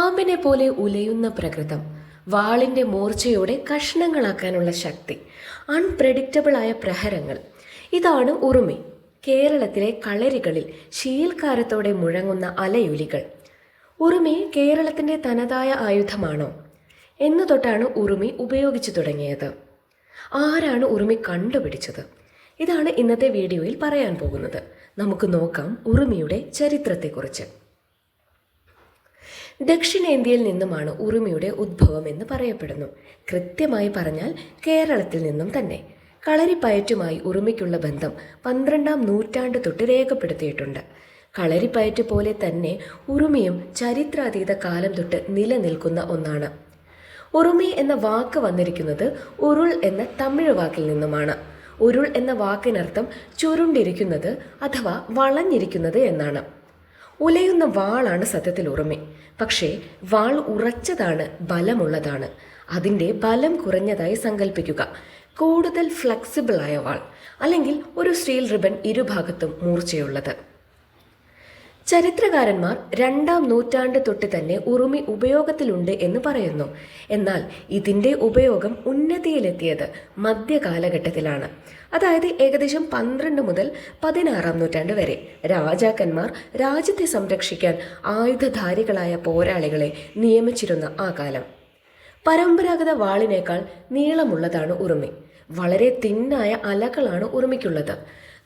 പാമ്പിനെ പോലെ ഉലയുന്ന പ്രകൃതം വാളിന്റെ മൂർച്ചയോടെ കഷ്ണങ്ങളാക്കാനുള്ള ശക്തി അൺപ്രഡിക്റ്റബിൾ ആയ പ്രഹരങ്ങൾ. ഇതാണ് ഉറുമി. കേരളത്തിലെ കളരികളിൽ ശീൽക്കാരത്തോടെ മുഴങ്ങുന്ന അലയുലികൾ. ഉറുമി കേരളത്തിന്റെ തനതായ ആയുധമാണോ? എന്നു തൊട്ടാണ് ഉറുമി ഉപയോഗിച്ചു തുടങ്ങിയത്. ആരാണ് ഉറുമി കണ്ടുപിടിച്ചത്? ഇതാണ് ഇന്നത്തെ വീഡിയോയിൽ പറയാൻ പോകുന്നത്. നമുക്ക് നോക്കാം ഉറുമിയുടെ ചരിത്രത്തെക്കുറിച്ച്. ദക്ഷിണേന്ത്യയിൽ നിന്നുമാണ് ഉറുമിയുടെ ഉദ്ഭവം എന്ന് പറയപ്പെടുന്നു. കൃത്യമായി പറഞ്ഞാൽ കേരളത്തിൽ നിന്നും തന്നെ. കളരിപ്പയറ്റുമായി ഉറുമിക്കുള്ള ബന്ധം പന്ത്രണ്ടാം നൂറ്റാണ്ട് തൊട്ട് രേഖപ്പെടുത്തിയിട്ടുണ്ട്. കളരിപ്പയറ്റ് പോലെ തന്നെ ഉറുമിയും ചരിത്രാതീത കാലം തൊട്ട് നിലനിൽക്കുന്ന ഒന്നാണ്. ഉറുമി എന്ന വാക്ക് വന്നിരിക്കുന്നത് ഉരുൾ എന്ന തമിഴ് വാക്കിൽ നിന്നുമാണ്. ഉരുൾ എന്ന വാക്കിനർത്ഥം ചുരുണ്ടിരിക്കുന്നത് അഥവാ വളഞ്ഞിരിക്കുന്നത് എന്നാണ്. ഉലയുന്ന വാളാണ് സത്യത്തിൽ ഉറുമി. പക്ഷേ വാൾ ഉറച്ചതാണ് ബലമുള്ളതാണ്. അതിന്റെ ബലം കുറഞ്ഞതായി സങ്കല്പിക്കുക കൂടുതൽ ഫ്ലെക്സിബിൾ ആയ വാൾ അല്ലെങ്കിൽ ഒരു സ്റ്റീൽ റിബൺ ഇരുഭാഗത്തും മൂർച്ചയുള്ളത്. ചരിത്രകാരന്മാർ രണ്ടാം നൂറ്റാണ്ട് തൊട്ട് തന്നെ ഉറുമി ഉപയോഗത്തിലുണ്ട് എന്ന് പറയുന്നു. എന്നാൽ ഇതിന്റെ ഉപയോഗം ഉന്നതിയിലെത്തിയത് മധ്യകാലഘട്ടത്തിലാണ് അതായത് ഏകദേശം പന്ത്രണ്ട് മുതൽ പതിനാറാം നൂറ്റാണ്ട് വരെ രാജാക്കന്മാർ രാജ്യത്തെ സംരക്ഷിക്കാൻ ആയുധധാരികളായ പോരാളികളെ നിയമിച്ചിരുന്ന ആ കാലം. പരമ്പരാഗത വാളിനേക്കാൾ നീളമുള്ളതാണ് ഉറുമി. വളരെ തിന്നായ അലകളാണ് ഉറുമിക്കുള്ളത്.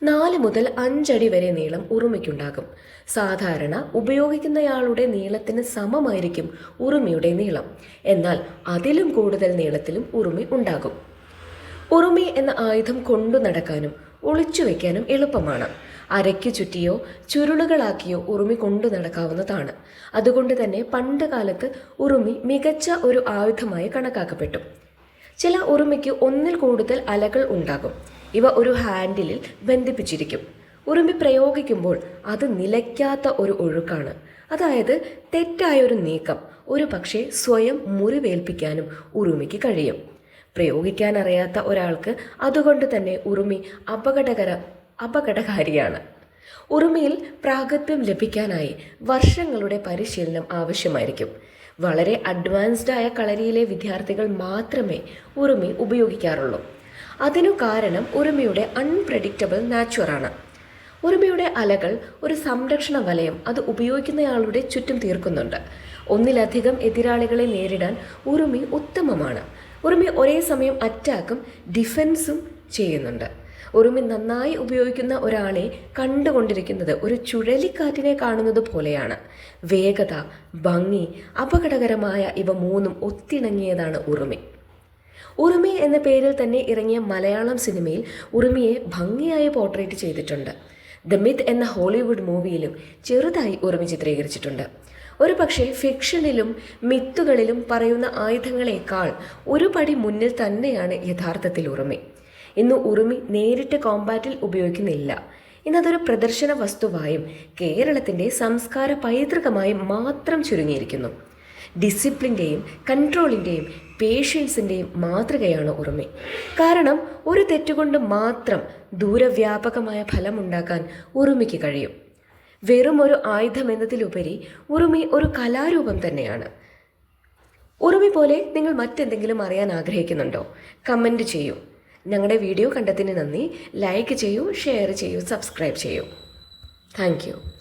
നാല് മുതൽ അഞ്ചടി വരെ നീളം ഉറുമയ്ക്കുണ്ടാകും സാധാരണ ഉപയോഗിക്കുന്നയാളുടെ നീളത്തിന് സമമായിരിക്കും ഉറുമിയുടെ നീളം. എന്നാൽ അതിലും കൂടുതൽ നീളത്തിലും ഉറുമി ഉണ്ടാകും. ഉറുമി എന്ന ആയുധം കൊണ്ടു നടക്കാനും ഒളിച്ചു വയ്ക്കാനും എളുപ്പമാണ്. അരയ്ക്ക് ചുറ്റിയോ ചുരുളുകളാക്കിയോ ഉറുമി കൊണ്ടു നടക്കാവുന്നതാണ്. അതുകൊണ്ട് തന്നെ പണ്ട് കാലത്ത് ഉറുമി മികച്ച ഒരു ആയുധമായി കണക്കാക്കപ്പെട്ടു. ചില ഉറുമിക്ക് ഒന്നിൽ കൂടുതൽ അലകൾ ഉണ്ടാകും. ഇവ ഒരു ഹാൻഡിലിൽ ബന്ധിപ്പിച്ചിരിക്കും. ഉറുമ്പി പ്രയോഗിക്കുമ്പോൾ അത് നിലയ്ക്കാത്ത ഒരു ഒഴുക്കാണ്. അതായത് തെറ്റായ ഒരു നീക്കം ഒരു പക്ഷേ സ്വയം മുറിവേൽപ്പിക്കാനും ഉറുമിക്ക് കഴിയും. പ്രയോഗിക്കാൻ അറിയാത്ത ഒരാൾക്ക് അതുകൊണ്ട് തന്നെ ഉറുമി അപകടകര അപകടകാരിയാണ്. ഉറുമിയിൽ പ്രാഗത്യം ലഭിക്കാനായി വർഷങ്ങളുടെ പരിശീലനം ആവശ്യമായിരിക്കും. വളരെ അഡ്വാൻസ്ഡ് ആയ കളരിയിലെ വിദ്യാർത്ഥികൾ മാത്രമേ ഉറുമി ഉപയോഗിക്കാറുള്ളൂ. അതിനു കാരണം ഉറുമിയുടെ അൺപ്രഡിക്റ്റബിൾ നാച്ചുറാണ് ഉറുമിയുടെ അലകൾ ഒരു സംരക്ഷണ വലയം അത് ഉപയോഗിക്കുന്നയാളുടെ ചുറ്റും തീർക്കുന്നുണ്ട്. ഒന്നിലധികം എതിരാളികളെ നേരിടാൻ ഉറുമി ഉത്തമമാണ്. ഉറുമി ഒരേ സമയം അറ്റാക്കും ഡിഫൻസും ചെയ്യുന്നുണ്ട്. ഉറുമി നന്നായി ഉപയോഗിക്കുന്ന ഒരാളെ കണ്ടുകൊണ്ടിരിക്കുന്നത് ഒരു ചുഴലിക്കാറ്റിനെ കാണുന്നത് പോലെയാണ്. വേഗത ഭംഗി അപകടകരമായ ഇവ മൂന്നും ഒത്തിണങ്ങിയതാണ് ഉറുമി. ഉറുമി എന്ന പേരിൽ തന്നെ ഇറങ്ങിയ മലയാളം സിനിമയിൽ ഉറുമിയെ ഭംഗിയായി പോർട്രേറ്റ് ചെയ്തിട്ടുണ്ട്. ദ മിത്ത് എന്ന ഹോളിവുഡ് മൂവിയിലും ചെറുതായി ഉറുമി ചിത്രീകരിച്ചിട്ടുണ്ട്. ഒരു പക്ഷേ ഫിക്ഷനിലും മിത്തുകളിലും പറയുന്ന ആയുധങ്ങളെക്കാൾ ഒരു പടി മുന്നിൽ തന്നെയാണ് യഥാർത്ഥത്തിൽ ഉറുമി. ഇന്ന് ഉറുമി നേരിട്ട് കോമ്പാറ്റിൽ ഉപയോഗിക്കുന്നില്ല. ഇന്നതൊരു പ്രദർശന വസ്തുവായും കേരളത്തിന്റെ സംസ്കാര പൈതൃകമായും മാത്രം ചുരുങ്ങിയിരിക്കുന്നു. ഡിസിപ്ലിന്റെയും കൺട്രോളിന്റെയും പേഷ്യൻസിന്റെയും മാതൃകയാണ് ഉറുമി. കാരണം ഒരു തെറ്റുകൊണ്ട് മാത്രം ദൂരവ്യാപകമായ ഫലമുണ്ടാക്കാൻ ഉറുമിക്ക് കഴിയും. വെറും ഒരു ആയുധം എന്നതിലുപരി ഉറുമി ഒരു കലാരൂപം തന്നെയാണ്. ഉറുമി പോലെ നിങ്ങൾ മറ്റെന്തെങ്കിലും അറിയാൻ ആഗ്രഹിക്കുന്നുണ്ടോ? കമന്റ് ചെയ്യൂ. ഞങ്ങളുടെ വീഡിയോ കണ്ടതിന് നന്ദി. ലൈക്ക് ചെയ്യൂ ഷെയർ ചെയ്യൂ സബ്സ്ക്രൈബ് ചെയ്യൂ. താങ്ക്